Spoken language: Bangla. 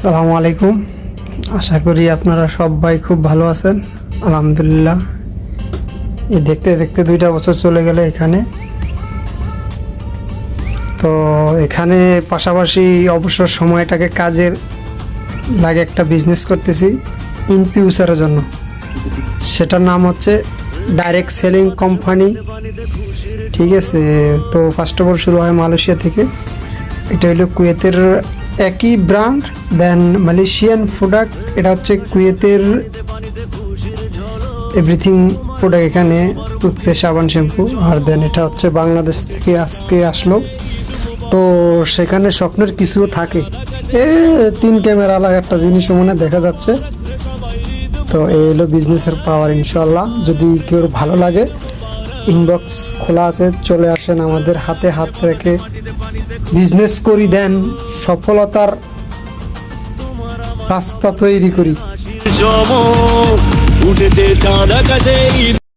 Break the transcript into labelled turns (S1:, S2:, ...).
S1: সালামু আলাইকুম। আশা করি আপনারা সবাই খুব ভালো আছেন। আলহামদুলিল্লাহ। এই দেখতে দেখতে দুইটা বছর চলে গেলে এখানে। তো এখানে পাশাপাশি অবসর সময়টাকে কাজের লাগে একটা বিজনেস করতেছি ইন ফিউচারের জন্য। সেটার নাম হচ্ছে ডাইরেক্ট সেলিং কোম্পানি ঠিক আছে? তো ফার্স্ট অফ অল শুরু হয় মালয়েশিয়া থেকে। এটা হলো কুয়েতের একই ব্র্যান্ড দেন মালয়েশিয়ান প্রোডাক্ট এটা হচ্ছে কুয়েতের এভরিথিং প্রোডাক্ট এখানে টুথপেস্ট সাবান শ্যাম্পু আর দেন এটা হচ্ছে বাংলাদেশ থেকে আজকে আসলো। তো সেখানে স্বপ্নের কিছু থাকে। এ, তিন ক্যামেরা আলাদা একটা জিনিস মনে দেখা যাচ্ছে। তো এই হলো বিজনেসের পাওয়ার ইনশাল্লাহ যদি কেউ ভালো লাগে ইনবক্স খোলা আছে, চলে আসেন আমাদের হাতে হাত রেখে। বিজনেস করি, দেন সফলতার রাস্তা তৈরি করি।
S2: উঠেছে আকাশে